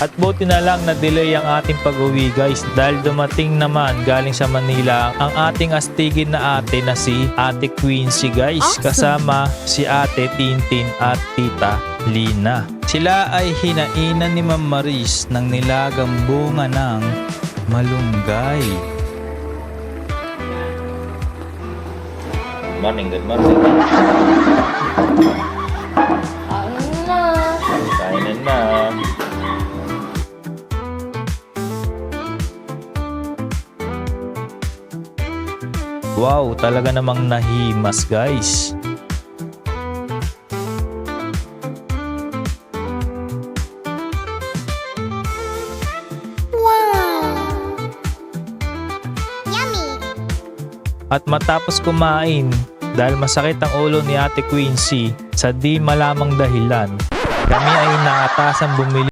At buti na lang na delay ang ating pag-uwi guys dahil dumating naman galing sa Manila ang ating astigin na ate na si Ate Quincy guys kasama si Ate Tintin at Tita Lina. Sila ay hinainan ni Ma'am Maris ng nilagang bunga ng malunggay. Good morning, good morning. Ano na? Kainan na. Wow, talaga namang nahimas guys. At matapos kumain, dahil masakit ang ulo ni Ate Quincy sa di malamang dahilan, kami ay naatasan bumili